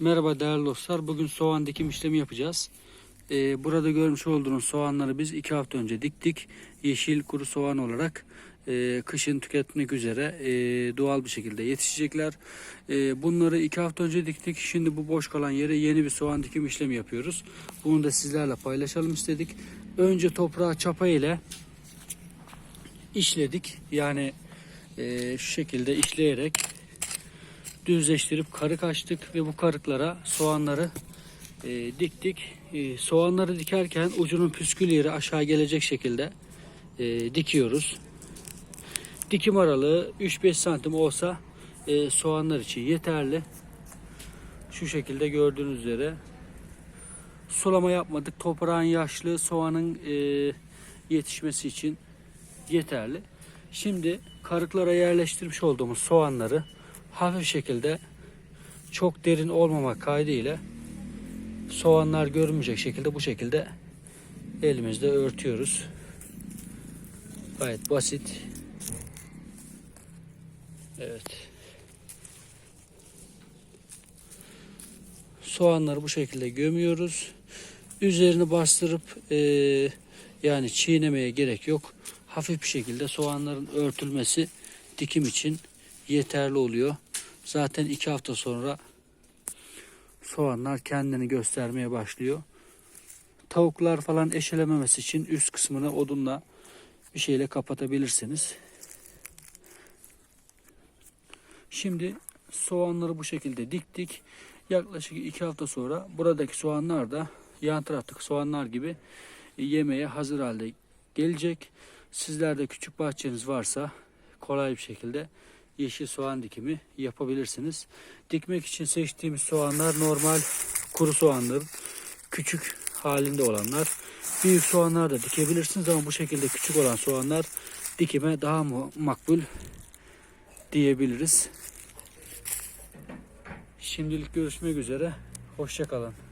Merhaba değerli dostlar. Bugün soğan dikim işlemi yapacağız. Ee, burada görmüş olduğunuz soğanları biz iki hafta önce diktik. Yeşil kuru soğan olarak e, kışın tüketmek üzere e, doğal bir şekilde yetişecekler. E, bunları iki hafta önce diktik. Şimdi bu boş kalan yere yeni bir soğan dikim işlemi yapıyoruz. Bunu da sizlerle paylaşalım istedik. Önce toprağı çapa ile işledik. Yani e, şu şekilde işleyerek düzleştirip karık açtık ve bu karıklara soğanları e, diktik. E, soğanları dikerken ucunun püskül yeri aşağı gelecek şekilde e, dikiyoruz. Dikim aralığı 3-5 santim olsa e, soğanlar için yeterli. Şu şekilde gördüğünüz üzere sulama yapmadık. Toprağın yaşlı soğanın e, yetişmesi için yeterli. Şimdi karıklara yerleştirmiş olduğumuz soğanları hafif şekilde çok derin olmamak kaydıyla soğanlar görünmeyecek şekilde bu şekilde elimizde örtüyoruz. Gayet basit. Evet. Soğanları bu şekilde gömüyoruz. Üzerini bastırıp eee, yani çiğnemeye gerek yok. Hafif bir şekilde soğanların örtülmesi dikim için yeterli oluyor. Zaten iki hafta sonra soğanlar kendini göstermeye başlıyor. Tavuklar falan eşelememesi için üst kısmını odunla bir şeyle kapatabilirsiniz. Şimdi soğanları bu şekilde diktik. Yaklaşık iki hafta sonra buradaki soğanlar da yan taraftaki soğanlar gibi yemeğe hazır halde gelecek. Sizlerde küçük bahçeniz varsa kolay bir şekilde yeşil soğan dikimi yapabilirsiniz. Dikmek için seçtiğimiz soğanlar normal kuru soğanların küçük halinde olanlar. Büyük soğanlar da dikebilirsiniz ama bu şekilde küçük olan soğanlar dikime daha makbul diyebiliriz. Şimdilik görüşmek üzere. Hoşçakalın.